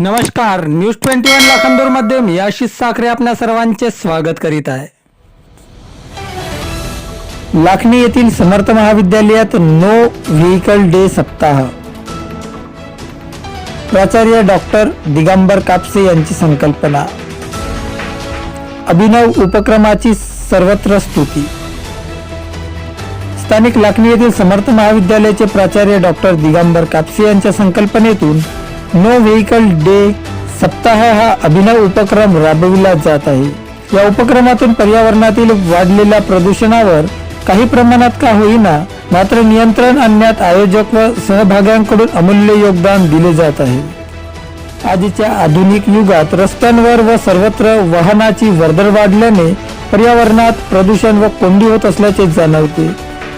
नमस्कार news twenty one लाखांदूरमध्ये मी आशिष साखरे आपल्या सर्वांचे स्वागत करीत आहे. लाखनी येथील समर्थ महाविद्यालयात नो व्हेकल डे सप्ताह. प्राचार्य डॉक्टर दिगंबर कापसे यांची संकल्पना. अभिनव उपक्रमाची सर्वत्र स्तुती. स्थानिक लाखणी येथील समर्थ महाविद्यालयाचे प्राचार्य डॉक्टर दिगंबर कापसे यांच्या संकल्पनेतून नो व्हेकल डे सप्ताह हा अभिनव उपक्रम राबविला जात आहे. या उपक्रमातून पर्यावरणातील वाढलेल्या प्रदूषणावर काही प्रमाणात का होईना मात्र नियंत्रण आणण्यात आयोजक व सहभाग्यांकडून अमूल्य योगदान दिले जात आहे. आजच्या आधुनिक युगात रस्त्यांवर व सर्वत्र वाहनाची वर्दळ वाढल्याने पर्यावरणात प्रदूषण व कोंडी होत असल्याचे जाणवते.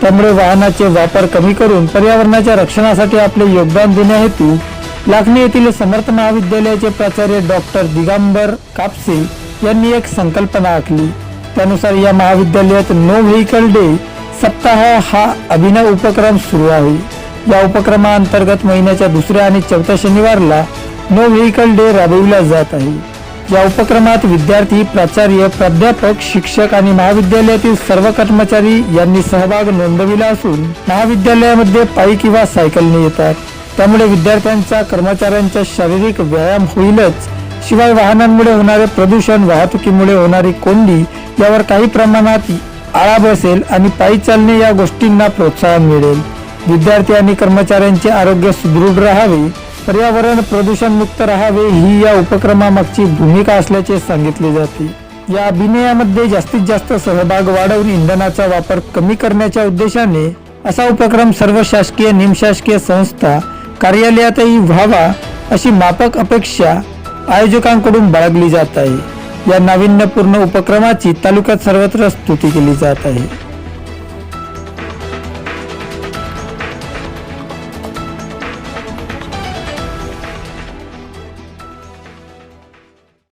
त्यामुळे वाहनाचे वापर कमी करून पर्यावरणाच्या रक्षणासाठी आपले योगदान देण्याहेतू लाखणी येथील समर्थ महाविद्यालयाचे प्राचार्य डॉक्टर दिगंबर कापसे यांनी एक संकल्पना आखली. त्यानुसार या महाविद्यालयात नो व्हेकल डे सप्ताह हा अभिनव उपक्रम सुरू आहे. या उपक्रमाअंतर्गत महिन्याच्या दुसऱ्या आणि चौथ्या शनिवारला नो व्हेकल डे राबविला जात आहे. या उपक्रमात विद्यार्थी प्राचार्य प्राध्यापक शिक्षक आणि महाविद्यालयातील सर्व कर्मचारी यांनी सहभाग नोंदविला असून महाविद्यालयामध्ये पायी किंवा सायकलने येतात. त्यामुळे विद्यार्थ्यांचा कर्मचाऱ्यांचा शारीरिक व्यायाम होईलच. शिवाय वाहनांमुळे होणारे प्रदूषण वाहतुकीमुळे होणारी कोंडी यावर काही प्रमाणात आळा बसेल आणि पायी चालणे या गोष्टींना प्रोत्साहन मिळेल. विद्यार्थी आणि कर्मचाऱ्यांचे आरोग्य सुदृढ राहावे. पर्यावरण प्रदूषण मुक्त राहावे ही या उपक्रमामागची भूमिका असल्याचे सांगितले जाते. या अभिनयामध्ये जास्तीत जास्त सहभाग वाढवून इंधनाचा वापर कमी करण्याच्या उद्देशाने असा उपक्रम सर्व शासकीय निमशासकीय संस्था कार्यालयातही व्हावा अशी मापक अपेक्षा आयोजकांकडून बाळगली जात आहे. या नाविन्यपूर्ण उपक्रमाची तालुक्यात सर्वत्र स्तुती केली जात आहे.